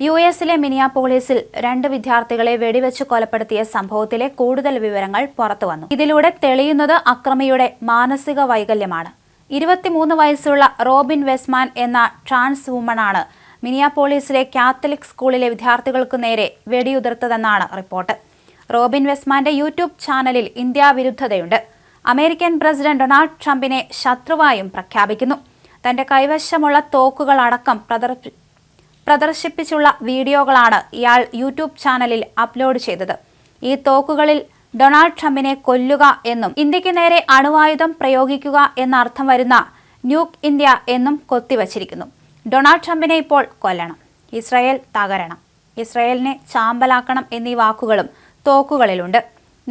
U എസിലെ മിനിയാപോളിസിൽ രണ്ട് വിദ്യാർത്ഥികളെ വെടിവെച്ച് കൊലപ്പെടുത്തിയ സംഭവത്തിലെ കൂടുതൽ വിവരങ്ങൾ പുറത്തുവന്നു ഇതിലൂടെ തെളിയുന്നത് അക്രമിയുടെ മാനസിക വൈകല്യമാണ്. ഇരുപത്തിമൂന്ന് വയസ്സുള്ള റോബിൻ വെസ്മാൻ എന്ന ട്രാൻസ് വുമണാണ് മിനിയാപോളിസിലെ കാത്തലിക് സ്കൂളിലെ വിദ്യാർത്ഥികൾക്കു നേരെ വെടിയുതിർത്തതെന്നാണ് റിപ്പോർട്ട്. റോബിൻ വെസ്മാന്റെ യൂട്യൂബ് ചാനലിൽ ഇന്ത്യ വിരുദ്ധതയുണ്ട്. അമേരിക്കൻ പ്രസിഡന്റ് ഡൊണാൾഡ് ട്രംപിനെ ശത്രുവായും പ്രഖ്യാപിക്കുന്നു. തന്റെ കൈവശമുള്ള തോക്കുകളടക്കം പ്രദർശി പ്രദർശിപ്പിച്ചുള്ള വീഡിയോകളാണ് ഇയാൾ യൂട്യൂബ് ചാനലിൽ അപ്ലോഡ് ചെയ്തത്. ഈ തോക്കുകളിൽ ഡൊണാൾഡ് ട്രംപിനെ കൊല്ലുക എന്നും ഇന്ത്യയ്ക്ക് നേരെ അണുവായുധം പ്രയോഗിക്കുക എന്നർത്ഥം വരുന്ന ന്യൂക് ഇന്ത്യ എന്നും കൊത്തിവച്ചിരിക്കുന്നു. ഡൊണാൾഡ് ട്രംപിനെ ഇപ്പോൾ കൊല്ലണം. ഇസ്രായേൽ തകരണം. ഇസ്രായേലിനെ ചാമ്പലാക്കണം എന്നീ വാക്കുകളും തോക്കുകളിലുണ്ട്.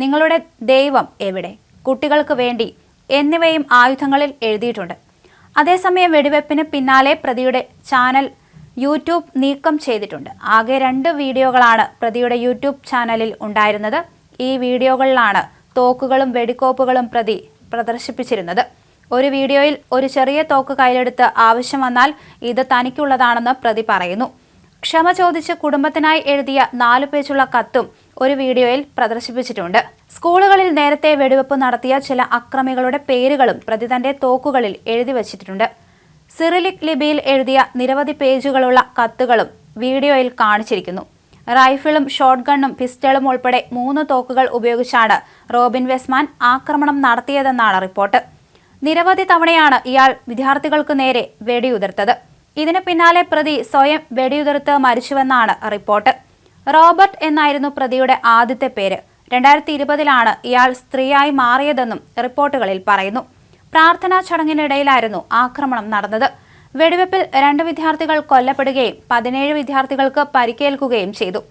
നിങ്ങളുടെ ദൈവം എവിടെ? കുട്ടികൾക്ക് വേണ്ടി എന്നിവയും ആയുധങ്ങളിൽ എഴുതിയിട്ടുണ്ട്. അതേസമയം വെടിവെപ്പിന് പിന്നാലെ പ്രതിയുടെ ചാനൽ യൂട്യൂബ് നീക്കം ചെയ്തിട്ടുണ്ട്. ആകെ രണ്ട് വീഡിയോകളാണ് പ്രതിയുടെ യൂട്യൂബ് ചാനലിൽ ഉണ്ടായിരുന്നത്. ഈ വീഡിയോകളിലാണ് തോക്കുകളും വെടിക്കോപ്പുകളും പ്രതി പ്രദർശിപ്പിച്ചിരുന്നത്. ഒരു വീഡിയോയിൽ ഒരു ചെറിയ തോക്ക് കയ്യിലെടുത്ത് ആവശ്യം വന്നാൽ ഇത് തനിക്കുള്ളതാണെന്ന് പ്രതി പറയുന്നു. ക്ഷമ ചോദിച്ച് കുടുംബത്തിനായി എഴുതിയ നാലു പേജുള്ള കത്തും ഒരു വീഡിയോയിൽ പ്രദർശിപ്പിച്ചിട്ടുണ്ട്. സ്കൂളുകളിൽ നേരത്തെ വെടിവെപ്പ് നടത്തിയ ചില അക്രമികളുടെ പേരുകളും പ്രതി തന്റെ തോക്കുകളിൽ എഴുതി വച്ചിട്ടുണ്ട്. സിറിലിക് ലിപിയിൽ എഴുതിയ നിരവധി പേജുകളുള്ള കത്തുകളും വീഡിയോയിൽ കാണിച്ചിരിക്കുന്നു. റൈഫിളും ഷോട്ട് ഗണ്ണും പിസ്റ്റളും ഉൾപ്പെടെ മൂന്ന് തോക്കുകൾ ഉപയോഗിച്ചാണ് റോബിൻ വെസ്മാൻ ആക്രമണം നടത്തിയതെന്നാണ് റിപ്പോർട്ട്. നിരവധി തവണയാണ് ഇയാൾ വിദ്യാർത്ഥികൾക്കു നേരെ വെടിയുതിർത്തത്. ഇതിനു പിന്നാലെ പ്രതി സ്വയം വെടിയുതിർത്ത് മരിച്ചുവെന്നാണ് റിപ്പോർട്ട്. റോബർട്ട് എന്നായിരുന്നു പ്രതിയുടെ ആദ്യത്തെ പേര്. രണ്ടായിരത്തി ഇരുപതിലാണ് ഇയാൾ സ്ത്രീയായി മാറിയതെന്നും റിപ്പോർട്ടുകളിൽ പറയുന്നു. പ്രാർത്ഥനാ ചടങ്ങിനിടയിലായിരുന്നു ആക്രമണം നടന്നത്. വെടിവെപ്പിൽ രണ്ട് വിദ്യാർത്ഥികൾ കൊല്ലപ്പെടുകയും പതിനേഴ് വിദ്യാർത്ഥികൾക്ക് പരിക്കേൽക്കുകയും ചെയ്തു.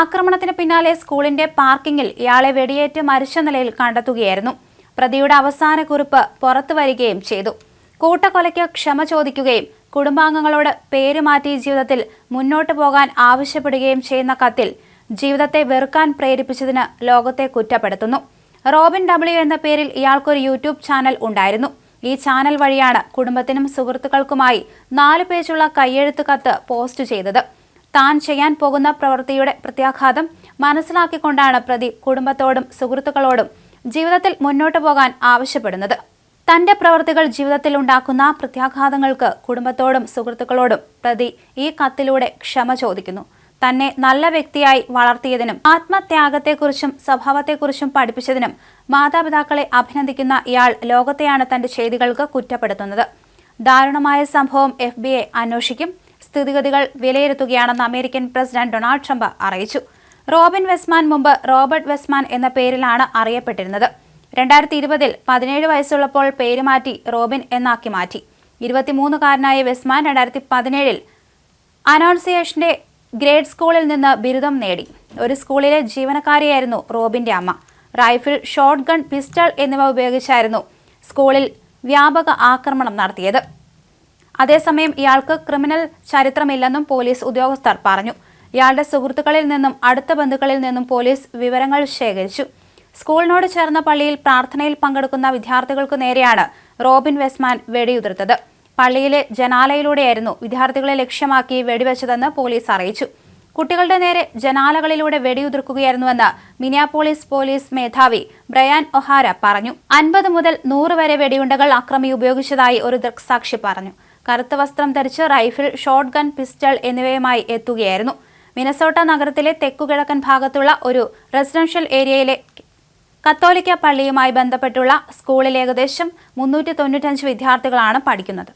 ആക്രമണത്തിന് പിന്നാലെ സ്കൂളിന്റെ പാർക്കിംഗിൽ ഇയാളെ വെടിയേറ്റ് മരിച്ച നിലയിൽ കണ്ടെത്തുകയായിരുന്നു. പ്രതിയുടെ അവസാന കുറിപ്പ് പുറത്തു വരികയും ചെയ്തു. കൂട്ടക്കൊലയ്ക്ക് ക്ഷമ ചോദിക്കുകയും കുടുംബാംഗങ്ങളോട് പേരുമാറ്റി ജീവിതത്തിൽ മുന്നോട്ടു പോകാൻ ആവശ്യപ്പെടുകയും ചെയ്യുന്ന കത്തിൽ ജീവിതത്തെ വെറുക്കാൻ പ്രേരിപ്പിച്ചതിന് ലോകത്തെ കുറ്റപ്പെടുത്തുന്നു. റോബിൻ ഡബ്ല്യു എന്ന പേരിൽ ഇയാൾക്കൊരു യൂട്യൂബ് ചാനൽ ഉണ്ടായിരുന്നു. ഈ ചാനൽ വഴിയാണ് കുടുംബത്തിനും സുഹൃത്തുക്കൾക്കുമായി നാല് പേജുള്ള കയ്യെഴുത്ത് കത്ത് പോസ്റ്റ് ചെയ്തത്. താൻ ചെയ്യാൻ പോകുന്ന പ്രവൃത്തിയുടെ പ്രത്യാഘാതം മനസ്സിലാക്കിക്കൊണ്ടാണ് പ്രതി കുടുംബത്തോടും സുഹൃത്തുക്കളോടും ജീവിതത്തിൽ മുന്നോട്ടു പോകാൻ ആവശ്യപ്പെടുന്നത്. തന്റെ പ്രവൃത്തികൾ ജീവിതത്തിൽ ഉണ്ടാക്കുന്ന പ്രത്യാഘാതങ്ങൾക്ക് കുടുംബത്തോടും സുഹൃത്തുക്കളോടും പ്രതി ഈ കത്തിലൂടെ ക്ഷമ ചോദിക്കുന്നു. തന്നെ നല്ല വ്യക്തിയായി വളർത്തിയതിനും ആത്മത്യാഗത്തെക്കുറിച്ചും സ്വഭാവത്തെക്കുറിച്ചും പഠിപ്പിച്ചതിനും മാതാപിതാക്കളെ അഭിനന്ദിക്കുന്ന ഇയാൾ ലോകത്തെയാണ് തന്റെ ചെയ്തികൾക്ക് കുറ്റപ്പെടുത്തുന്നത്. ദാരുണമായ സംഭവം എഫ് ബി എ അന്വേഷിക്കും. സ്ഥിതിഗതികൾ വിലയിരുത്തുകയാണെന്ന് അമേരിക്കൻ പ്രസിഡന്റ് ഡൊണാൾഡ് ട്രംപ് അറിയിച്ചു. റോബിൻ വെസ്മാൻ മുമ്പ് റോബർട്ട് വെസ്മാൻ എന്ന പേരിലാണ് അറിയപ്പെട്ടിരുന്നത്. രണ്ടായിരത്തി ഇരുപതിൽ പതിനേഴ് വയസ്സുള്ളപ്പോൾ പേര് മാറ്റി റോബിൻ എന്നാക്കി മാറ്റി. ഇരുപത്തിമൂന്നുകാരനായ വെസ്മാൻ രണ്ടായിരത്തി പതിനേഴിൽ അനൗൺസിയേഷന്റെ ഗ്രേഡ് സ്കൂളിൽ നിന്ന് ബിരുദം നേടി. ഒരു സ്കൂളിലെ ജീവനക്കാരിയായിരുന്നു റോബിന്റെ അമ്മ. റൈഫിൾ ഷോട്ട് ഗൺ പിസ്റ്റൾ എന്നിവ ഉപയോഗിച്ചായിരുന്നു സ്കൂളിൽ വ്യാപക ആക്രമണം നടത്തിയത്. അതേസമയം ഇയാൾക്ക് ക്രിമിനൽ ചരിത്രമില്ലെന്നും പോലീസ് ഉദ്യോഗസ്ഥർ പറഞ്ഞു. ഇയാളുടെ സുഹൃത്തുക്കളിൽ നിന്നും അടുത്ത ബന്ധുക്കളിൽ നിന്നും പോലീസ് വിവരങ്ങൾ ശേഖരിച്ചു. സ്കൂളിനോട് ചേർന്ന പള്ളിയിൽ പ്രാർത്ഥനയിൽ പങ്കെടുക്കുന്ന വിദ്യാർത്ഥികൾക്കു നേരെയാണ് റോബിൻ വെസ്മാൻ വെടിയുതിർത്തത്. പള്ളിയിലെ ജനാലയിലൂടെയായിരുന്നു വിദ്യാർത്ഥികളെ ലക്ഷ്യമാക്കി വെടിവെച്ചതെന്ന് പോലീസ് അറിയിച്ചു. കുട്ടികളുടെ നേരെ ജനാലകളിലൂടെ വെടിയുതിർക്കുകയായിരുന്നുവെന്ന് മിനിയാപോളിസ് പോലീസ് മേധാവി ബ്രയാൻ ഒഹാര പറഞ്ഞു. അൻപത് മുതൽ നൂറ് വരെ വെടിയുണ്ടകൾ അക്രമി ഉപയോഗിച്ചതായി ഒരു ദൃക്സാക്ഷി പറഞ്ഞു. കറുത്ത വസ്ത്രം ധരിച്ച് റൈഫിൾ ഷോട്ട് ഗൺ പിസ്റ്റൾ എന്നിവയുമായി എത്തുകയായിരുന്നു. മിനസോട്ട നഗരത്തിലെ തെക്കുകിഴക്കൻ ഭാഗത്തുള്ള ഒരു റെസിഡൻഷ്യൽ ഏരിയയിലെ കത്തോലിക്ക പള്ളിയുമായി ബന്ധപ്പെട്ടുള്ള സ്കൂളിൽ ഏകദേശം മുന്നൂറ്റി തൊണ്ണൂറ്റഞ്ച് വിദ്യാർത്ഥികളാണ് പഠിക്കുന്നത്.